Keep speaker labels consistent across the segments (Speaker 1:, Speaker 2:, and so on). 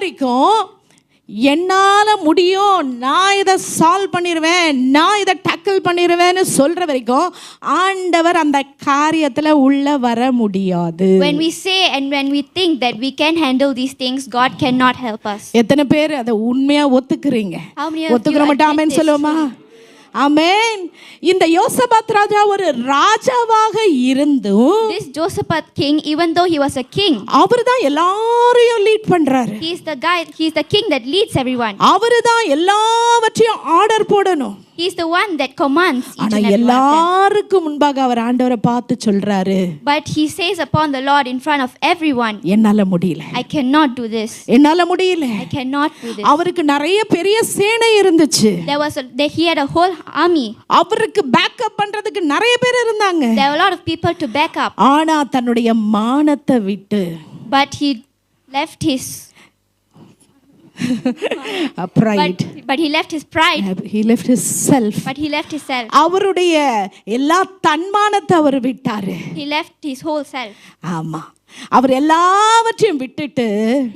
Speaker 1: வரைக்கும் என்னால முடியும் நான் இதை சால்வ் பண்ணிடுவேன் நான் இதை டக்கிள் பண்ணிடுவேன்னு சொல்ற வரைக்கும் ஆண்டவர் அந்த காரியத்துல உள்ள வர முடியாது
Speaker 2: When we say and when we think that we can handle these things, God cannot help us.
Speaker 1: எத்தனை பேர் அதை உண்மையா ஒத்துக்கிறீங்க ஒத்துக்கிற மட்டும்
Speaker 2: admit
Speaker 1: ஆமென்
Speaker 2: this?
Speaker 1: சொல்லுவோமா ஆமென் இந்த யோசபாத் ராஜா ஒரு ராஜாவாக இருந்தும்
Speaker 2: This Josaphat king, even though he was a king,
Speaker 1: அவர் தான் எல்லாரையும் லீட் பண்றாரு
Speaker 2: he's the guy, he's the king that leads everyone.
Speaker 1: அவரு தான் எல்லாவற்றையும் ஆர்டர் போடணும்
Speaker 2: He's the one that commands each
Speaker 1: ஆனா
Speaker 2: and every one of them.
Speaker 1: எல்லாருக்கும் முன்பாக அவர் ஆண்டவரை பார்த்து சொல்றாரு
Speaker 2: But he says upon the Lord in front of everyone,
Speaker 1: என்னால முடியல
Speaker 2: I cannot do this.
Speaker 1: என்னால முடியல
Speaker 2: I cannot do this.
Speaker 1: அவருக்கு நிறைய பெரிய சேனை இருந்துச்சு
Speaker 2: There was a, there, he had a whole army.
Speaker 1: அவருக்கு பேக்கப் பண்றதுக்கு நிறைய பேர் இருந்தாங்க
Speaker 2: There were a lot of people to back up.
Speaker 1: ஆனா தன்னுடைய மானத்தை விட்டு
Speaker 2: But he left his but,
Speaker 1: pride
Speaker 2: but he left his pride.
Speaker 1: he left his self
Speaker 2: But he left his self.
Speaker 1: அவருடைய எல்லா தன்மானத்தை அவர் விட்டாரு
Speaker 2: He left his whole self.
Speaker 1: ஆமா அவர் எல்லாவற்றையும் விட்டுட்டு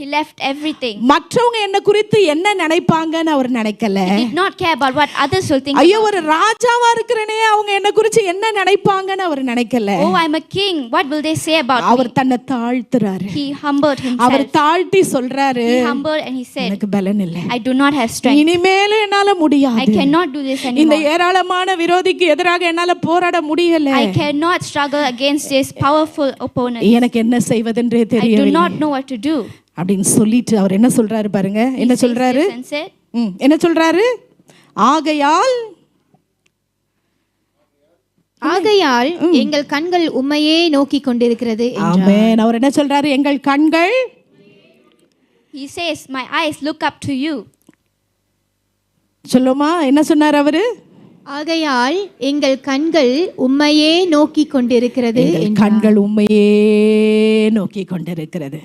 Speaker 2: He left everything.
Speaker 1: மற்றவங்க என்ன குறித்து என்ன நினைப்பாங்கன்னு அவர் நினைக்கல
Speaker 2: He did not care about what others will think.
Speaker 1: ஐயோ ஒரு ராஜாவா இருக்கிறனே அவங்க என்ன குறித்து என்ன நினைப்பாங்கன்னு அவர் நினைக்கல
Speaker 2: Oh, I'm a king. What will they say about
Speaker 1: அவர்? தன்னை தாழ்த்துறாரு
Speaker 2: He humbled
Speaker 1: அவர்
Speaker 2: himself.
Speaker 1: தாழ்த்தி சொல்றாரு
Speaker 2: He humbled and he said,
Speaker 1: எனக்கு பலன் இல்ல
Speaker 2: I do not have strength.
Speaker 1: இனிமேலும் என்னால
Speaker 2: I
Speaker 1: முடியாது
Speaker 2: cannot do this
Speaker 1: இந்த
Speaker 2: anymore.
Speaker 1: ஏராளமான விரோதிக்கு எதிராக என்னால போராட முடியல
Speaker 2: I cannot struggle against this powerful opponent.
Speaker 1: எனக்கு என்ன செய்வதென்றே
Speaker 2: I do
Speaker 1: தெரியவில்லை.
Speaker 2: not know what to do.
Speaker 1: அப்படின்னு சொல்லிட்டு அவர் என்ன சொல்றாரு பாருங்க. என்ன சொல்றாரு? என்ன சொல்றாரு? ஆகையால்
Speaker 3: ஆகையால் எங்கள் கண்கள் உம்மையே நோக்கி கொண்டிருக்கிறது.
Speaker 1: ஆமென். அவர் என்ன சொல்றாரு? எங்கள் கண்கள்
Speaker 2: He says, My eyes look up to you.
Speaker 1: சொல்லுமா? என்ன சொன்னார் அவரு?
Speaker 3: ஆகையால் எங்கள் கண்கள் உம்மையே நோக்கி கொண்டிருக்கிறது.
Speaker 1: கண்கள் உண்மையே நோக்கி கொண்டிருக்கிறது